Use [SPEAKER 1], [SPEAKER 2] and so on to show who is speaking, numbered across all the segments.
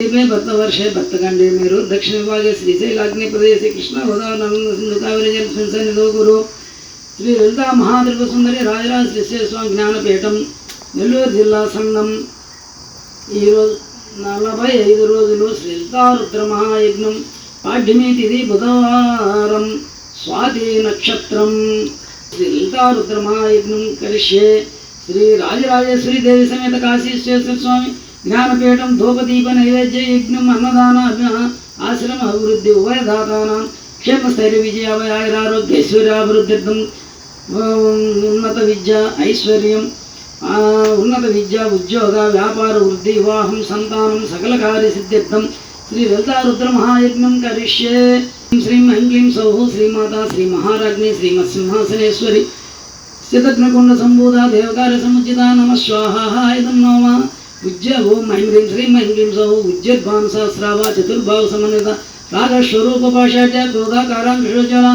[SPEAKER 1] में भक्तवर्षे भक्तखंडे मेरु दक्षिण विभागे श्रीशैलाग्नि प्रदेशे कृष्ण गोदावरी नर्मदा सिंधु कावेरी जल सन्निधो गुरु శ్రీ లలితా మహాద్రవ సుందరి రాజరాజ శ్రీ స్వామి జ్ఞానపీఠం నెల్లూరు జిల్లా సంఘం ఈరోజు నలభై ఐదు రోజులు శ్రీ లలితారుద్ర మహాయజ్ఞం పాడ్యమి తిథి బుధవారం స్వాతి నక్షత్రం శ్రీ లలితారుద్ర మహాయజ్ఞం కరిష్యే శ్రీ రాజరాజేశ్వరి దేవి సమేత కాశీశ్వేశ్వర స్వామి జ్ఞానపీఠం ధూపదీప నైవేద్య యజ్ఞం అన్నదాన ఆశ్రమ అభివృద్ధి ఉభయదాతానం. క్షేమస్థైర్య విజయ ఆయురారోగ్య ఐశ్వర్యాభివృద్ధ్యర్థం ఉన్నత విద్య ఐశ్వర్యం ఉన్నత విద్య ఉద్యోగ వ్యాపార వృద్ధి వివాహం సంతానం సకల కార్యసిద్ధ్యర్థం శ్రీ లలితారుద్ర మహాయజ్ఞం కరిష్యే. శ్రీం ఐంక్లీం సౌః శ్రీమాత శ్రీ మహారాజ్ని శ్రీమత్సింహాసనేశ్వరి స్థితజ్ఞకుండ సంబూధ దేవకార్య సముచిత నమ స్వాహ. ఇదం నోమ. उज्ज्वल ओम ह्रीं श्रीं ऐं ह्रीं सौ उज्ज्वद्भां सहस्राव चतुर्भाव समन्विता रागस्वरूपपाशाच क्रोधाकारां विश्वज्वला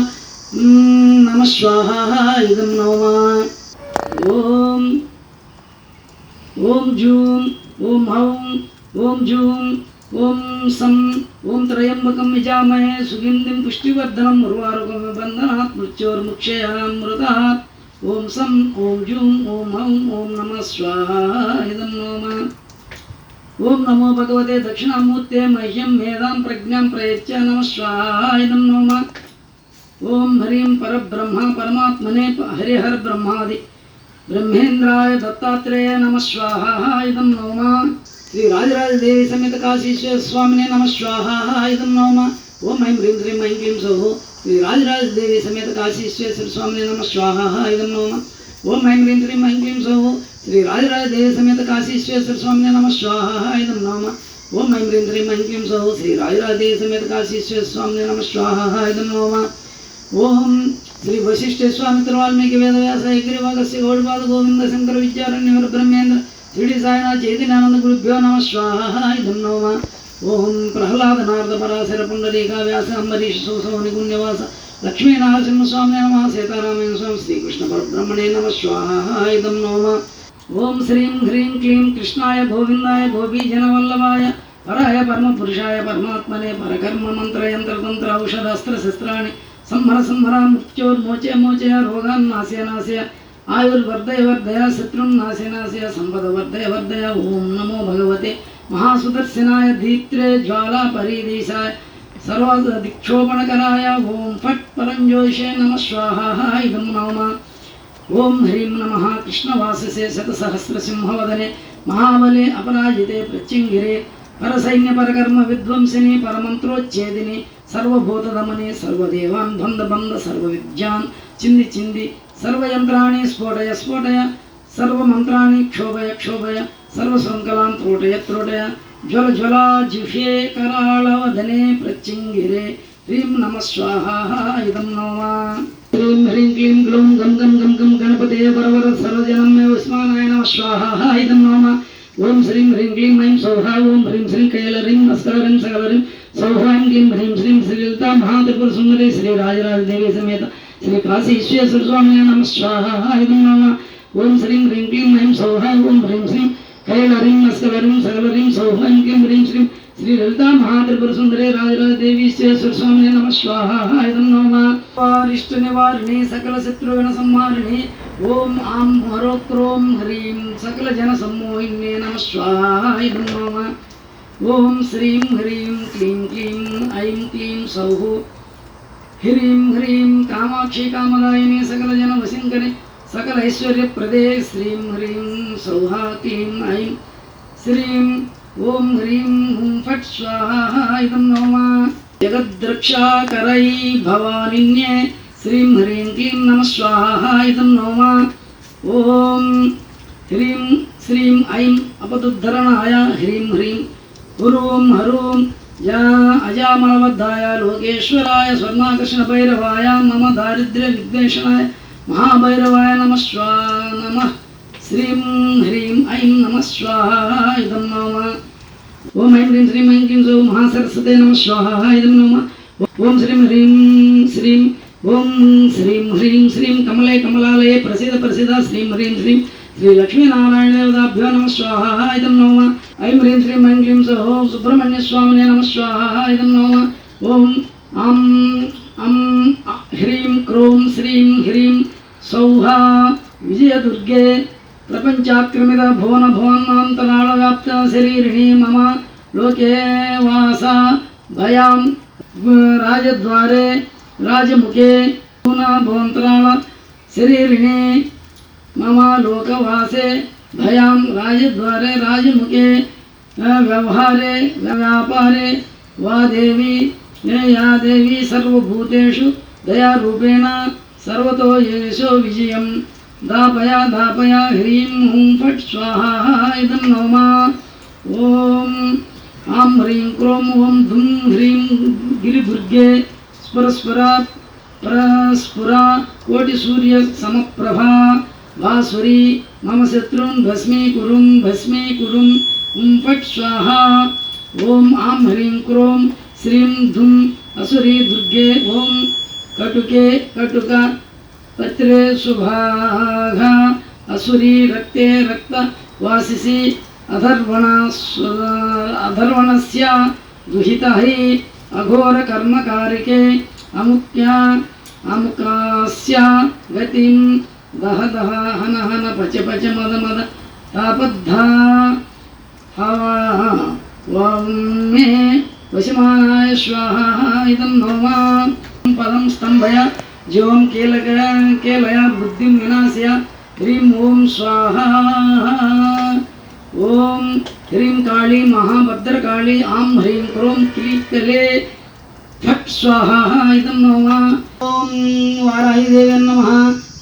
[SPEAKER 1] नमः स्वाहा इदं नवमा ॐ सं ॐ जूं ॐ हौं ॐ नमः स्वाहा, इदं ओम नमो भगवते दक्षिणामूर्ते मह्यं मेधां प्रज्ञां प्रयच्य नमः स्वाहाय नम ओं हरिं परब्रह्म परमात्मने हरिहर ब्रह्मादि। ब्रह्मेन्द्राय दत्तात्रेय नमः स्वाहाय इदं नम। श्री राजराजदेवी समेत काशीश्वर स्वामिने नमः स्वाहाय नम ओम ऐं ह्रीं श्रीं ऐं क्लीं सौः श्री राजराजदेवी समेत काशीश्वर स्वामिने नमः स्वाहाय नम ओम ऐं ह्रीं श्रीं ऐं क्लीं सौः श्री राजराजदेव समेत काशीश्वेश्वर स्वामी नम स्वाहा इदम नाम। ओम ऐं ह्रीं ऐं सौ श्री राजराजदेव समेत काशीश्वर स्वामी नम स्वाहा इदम नाम। ओम श्री वशिष्ठेश्वामित्र वाल्मीकि वेदव्यास ऐग्रीवागस्य गौडपाद गोविन्द शङ्कर विद्यारण्यवर ब्रह्मेन्द्र श्री सायना चैतन्यानन्द गुरुभ्यो नम। स्वाहा इदं ओम प्रहलाद नारद पराशर पुण्डरीका व्यास अम्बरीश सोसो निगुण्यवास लक्ष्मीनारसिंहस्वामी नमः सीतारामेण स्वामी श्रीकृष्णपरब्रह्मणे नम। स्वाहा इदं ओम श्रीं ह्रीं क्लीं कृष्णाय गोविंदय गोपीजनवल्लभाय पराय परमपुरुषाय परमात्मने परकर्म मंत्र यंत्र तंत्र औषध अस्त्र संहर संहरा मृत्योर्मोचय मोचय रोगान् नाशय आयुर्वर्धय वर्धय शत्रुं नाशय नाशय संपद वर्धय वर्धय ओम नमो भगवते महासुदर्शनाय धीत्रे ज्वाला परिदेशाय सर्वदिक्षोपणकराय ओम फट परञ्जोषे नम स्वाहा नम नवमा ఓం హ్రీం నమ కృష్ణవాససే శతసహస్రసింహవదనే మహాబలే అపరాజితే ప్రత్యంగిరే పరసైన్య పరకర్మ విధ్వంసిని పరమంత్రోచ్ఛేదిని సర్వభూతదమని సర్వదేవాన్ బంధ బంధ సర్వ విద్యాన్ చింది చింది సర్వయంత్రాన్ని స్ఫోటయ స్ఫోటయ సర్వమంత్రాన్ని క్షోభయ క్షోభయ సర్వశృంఖలాన్ త్రోటయ త్రోటయ జ్వల జ్వలా జిహ్యే కరాళవదనే ప్రత్యంగిరే హ్రీం నమ స్వాహ ఇదం నోమా श्री ह्रीं क्लीं ग्लौं गं गं गं गं गणपते परवर सर्वजनमे उस्मानाय नमः स्वाहा इदं नाम। ॐ श्री ह्रीं क्लीं ऐं सौहा ॐ ह्रीं श्रीं कैलरीं नस्कलरीं सकलरीं सौहां क्लीं ह्रीं श्रीं श्रीलता महात्रिपुरसुन्दरी श्रीराजराजदेवी समेत श्रीकाशीश्वेश्वरस्वामिने नमः स्वाहा इदं नाम। ॐ श्री ह्रीं क्लीं ऐं सौहा ॐ ह्रीं श्रीं कैलरीं नस्कलरीं सकलरीं सौहां क्लीं ह्रीं श्रीं శ్రీ లలితా మహాత్రిపుర సుందరే రాజరాజదేవి ఈశ్వర స్వామిని నమ స్వాహాయ నమోమారిష్ట నివారిణి సకల శత్రుఘ్న సంహారిణి. ఓం ఆం హరోక్రోం హ్రీం సకల జన సమ్మోహిన్యే నమ స్వాహాయ నమోమ ఓం శ్రీం హ్రీం క్లీం క్లీం ఐం క్లీం సౌహు. హ్రీం హ్రీం కామాక్షి కామదాయిని సకల జన వసింకని సకల ఐశ్వర్యప్రదే. శ్రీం హ్రీం సౌహా క్లీం ఐం. శ్రీం ॐ ह्रीं हुं फट् स्वाहा इदं नम। जगद्रक्षाकरै भवानिन्ये श्रीं ह्रीं क्लीं नमः स्वाहा इदं नम। ॐ ह्रीं श्रीं ऐं अपदुद्धरणाय ह्रीं ह्रीं। गुरूं हरूं या अजामलवद्धाय लोकेश्वराय स्वर्णाकृष्णभैरवाय मम दारिद्र्यविद्वेषणाय महाभैरवाय नमः। स्वा नमः। శ్రీం హ్రీం ఐం నమ స్వాహ నమ. ఓం ఐం హ్రీం శ్రీం ఐం క్లీం సౌ మహాసరస్వతే నమ స్వాహ నమ. ఓం శ్రీం హ్రీం శ్రీం ఓం శ్రీం హ్రీం శ్రీం కమలే కమలాలయ ప్రసిద్ధ ప్రసిద్ధ శ్రీం హ్రీం శ్రీం శ్రీ లక్ష్మీనారాయణ దేవతాభ్యో నమ స్వాహ ఇదం నమ. ఐం హ్రీం శ్రీం ఐం క్లీం సహో సుబ్రహ్మణ్య స్వామినే నమ స్వాహ ఇదం నమ. ఓం అం అం హ్రీం క్రోం శ్రీం హ్రీం సౌహ విజయదుర్గే प्रपञ्चाक्रमितभुवनभुवन्नान्तराळव्याप्तशरीरिणी मम लोके वासा। भयां राजद्वारे राजमुखे भुवनभुवन्तराळ शरीरिणी मम लोकवासे। भयां राजद्वारे राजमुखे व्यवहारे, व्यापारे, वा देवी या देवी सर्वभूतेषु दयारूपेण सर्वतो येषो विजयम्। दापया दापया, ह्रीं हुं फट् स्वाहा, इदं नौमा ॐ आं ह्रीं क्रों ॐ धुं ह्रीं गिरिभुर्गे स्फुरस्फुरात् परस्फुरा कोटिसूर्यसमप्रभा वासुरी, मम शत्रून् भस्मीकुरुं भस्मीकुरुं ॐ फट् स्वाहा। ॐ आं ह्रीं क्रों श्रीं धुम् असुरी दुर्गे, ॐ कटुके, कटुक पत्रे सुभाग असुरी रक्ते रक्तवासिसि अधर्वण अधर्वणस्य दुहितः अघोरकर्मकारिके अमुक्या अमुकास्य गतिं दह दह हन हन पच पच मद मद तापद्धा। हवा मे वशमानाय स्वाहा इदं नौमा पदं स्तम्भय जीवं कीलक केलय बुद्धिं विनाशय। ह्रीं ॐ स्वाहा। ॐ ह्रीं काली महाभद्रकाली आं ह्रीं क्रों क्लीकले फट् स्वाहा, इदं नमः। ॐ वाराहिदेव्यै नमः।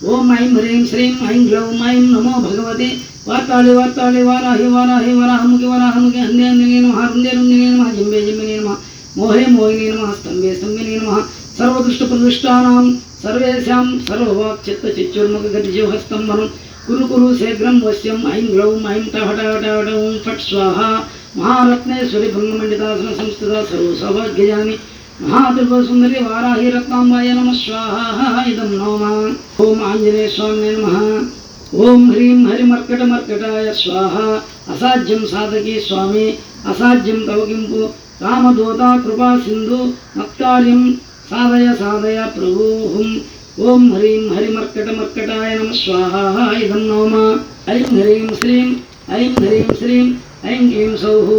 [SPEAKER 1] ॐ ऐं ह्रीं श्रीं ऐं ग्लौं ऐं नमो भगवते। वार्ताळि वार्ताळि वाराहि वाराहि, वराहमुखि वराहमुखि, हन्ये हन्दिने नमः हृन्दे हृन्दिने नमः जिम्बे जिम्बिने नमः। मोहे, मोहिने नमः, स्तम्भे स्तम्भिने नमः। सर्वदुष्टप्रदुष्टानां సర్వేషాం సర్వవాక్చిత్తచిత్యుర్ముఖగతిజోహస్తం మనం కురు కురు శీఘ్రం వశ్యం ఐం గ్లౌం ఐం టహటహటహటం ఫట్ స్వాహ మహారత్నేశ్వరి భృంగమండితాసన సంస్థిత సర్వసౌభాగ్యజాని మహాదుర్భసుందరి వారాహి రత్నాంబాయ నమ స్వాహ ఇదం నోమా ఓం ఆంజనేయ స్వామి నమ ఓం హ్రీం హరిమర్కట మర్కటాయ స్వాహ అసాధ్యం సాధకి స్వామి అసాధ్యం తవకింపు రామదూత కృపా సింధు మత్కార్యం साधय साधय प्रभुः ॐ ह्रीं हरिमर्कटमर्कटाय नम। स्वाहा, इदं नोम। ऐं ह्रीं श्रीं, ऐं ह्रीं श्रीं, ऐं क्लीं सौः।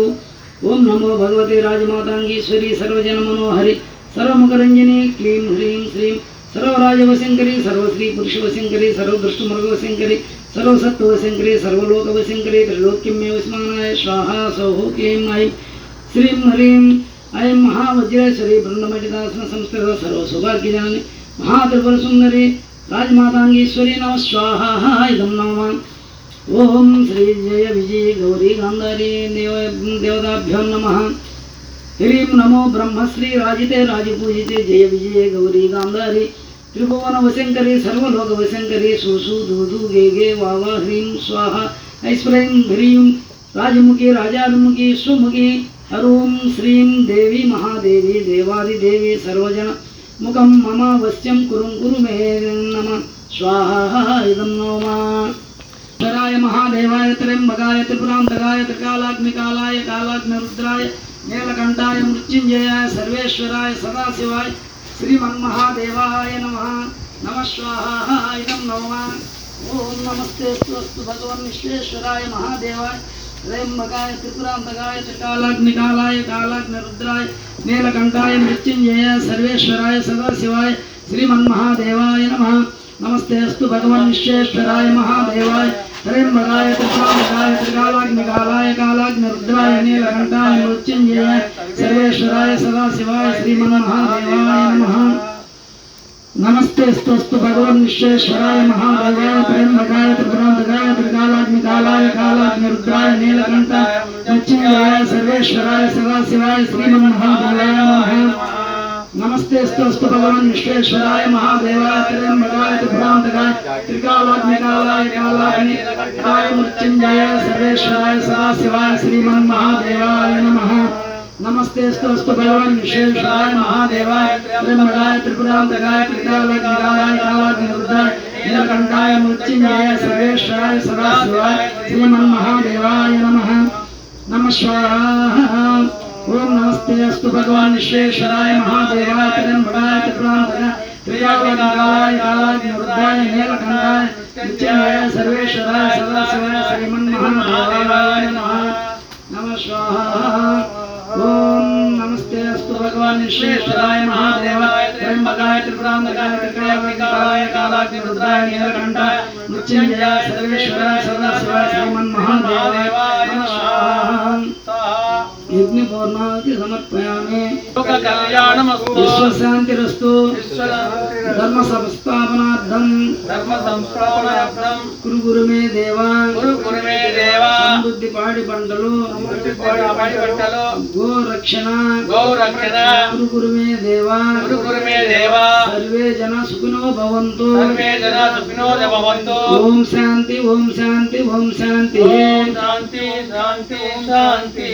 [SPEAKER 1] ॐ नमो भगवते राजमाताङ्गीश्वरी सर्वजनमनोहरि, सर्वमुखरञ्जनी, क्लीं ह्रीं श्रीं सर्वराजवशङ्करी सर्वश्रीपुरुषवशङ्करी सर्वदृष्टमृगवशङ्करी सर्वसत्त्ववशङ्करी सर्वलोकवशङ्करी त्रैलोक्यमेव स्मरणाय स्वाहा, सौः, क्लीं ऐं श्रीं ह्रीं अयं महावज्रेश्वरी ब्रह्ममजिदासन संस्कृत महात्रिपुर सुंदरी राजमातांगीश्वरी नम स्वाहा, इदं ओं श्री जय विजय गौरी गांधारी देव, देवताभ्यो नमः। नमो ब्रह्मश्री राजिते, राजपूजिते, जय विजय गौरी गान्धारी। त्रिभुवनवशङ्करी, सर्वलोकवशङ्करी, सुसु, दूधु, गे गे वावा ह्रीं स्वाहा। ऐश्वर्यं ह्रीं, राजमुखी, राजानुमुखी, सुमुखी अरुम श्रीम देवी महादेवी देवादिदेवी सर्वजन मुखम मम वश्यं कुरुम कुरु मे नम। स्वाहा इदं नोमा। धराय महादेवाय, त्र्यम्बकाय त्रिपुरान्तकाय त्रिकालाग्निकालाय, कालाग्निरुद्राय, नीलकण्ठाय मृत्युंजयाय सर्वेश्वराय, सदाशिवाय, श्रीमन्महादेवाय नमः। नमः स्वाहा इदं नमः। ओम नमस्ते अस्तु, भगवन् विश्वेश्वराय महादेवाय। त्र्यंबकाय त्रिपुरांतकाय त्रिकालाग्निकालाय, कालाग्निरुद्राय, नीलकंठाय मृत्युंजय सर्वेश्वराय, सदाशिवाय, श्रीमन्महादेवाय नमः। नमस्ते अस्तु भगवान् विश्वेश्वराय महादेवाय। त्र्यंबकाय त्रिपुरांतकाय त्रिकालाग्निकालाय, कालाग्निरुद्राय, नीलकंठाय मृत्युंजय सर्वेश्वराय, सदाशिवाय, श्रीमन्महादेवाय नमः। नमस्ते स्तस्तु भगवान विश्वेश्वराय महाभगाय प्रेमभगाय त्रिपुरांधगाय त्रिकालाग्निकालाय कालाग्निरुद्राय नीलकंठाय
[SPEAKER 2] नचिंगाय सर्वेश्वराय
[SPEAKER 1] सदाशिवाय श्रीमन्महाभगाय नमः। नमस्ते स्तस्तु भगवान विश्वेश्वराय महादेवाय त्रिभगाय त्रिभ्रांतकाय त्रिकालाग्निकालाय
[SPEAKER 2] कालाग्निकाय मृत्युंजय सर्वेश्वराय सदाशिवाय श्रीमन्महादेवाय
[SPEAKER 1] नमः। नमस्ते स्तोस्तु भगवान, विश्वेश्वराय, महादेवाय त्रिमृगाय त्रिपुरांतकाय प्रीतालकाय निरुद्धाय निरकंठाय मृत्युंजय सर्वेश्वराय, सदाशिवाय, श्रीमन्महादेवाय नमः। नमः स्वाहा। ओम नमस्ते, अस्तु, भगवान, विश्वेश्वराय, महादेवाय त्रिमृगाय त्रिपुरांतकाय त्रियालकाय निरुद्धाय निरकंठाय मृत्युंजय सर्वेश्वराय, सदाशिवाय, श्रीमन्महादेवाय नमः। नमः स्वाहा। ओम नमस्ते अस्तु भगवान विश्वेश्वराय महादेवाय त्र्यंबकाय त्रिपुरांधकाय त्रिकयावनिकाय कालाग्निरुद्राय नीलकंठाय मृत्युंजयाय सर्वेश्वराय सदाशिवाय श्रीमन्महादेवाय यज्ञपूर्णाति समर्पयामि। विश्वशान्तिरस्तु। धर्मसंस्थापनार्थं कुरु गुरु मे देवा బుద్ధిపాడి బండలు గోరక్షణ
[SPEAKER 2] గోరక్షణ.
[SPEAKER 1] గురుగురుమే దేవా. గురుగురుమే దేవా. సర్వే జన సుఖినో భవంతు. సర్వే
[SPEAKER 2] జన సుఖినో భవంతు.
[SPEAKER 1] ఓం శాంతి ఓం శాంతి ఓం శాంతి.
[SPEAKER 2] శాంతి శాంతి శాంతి.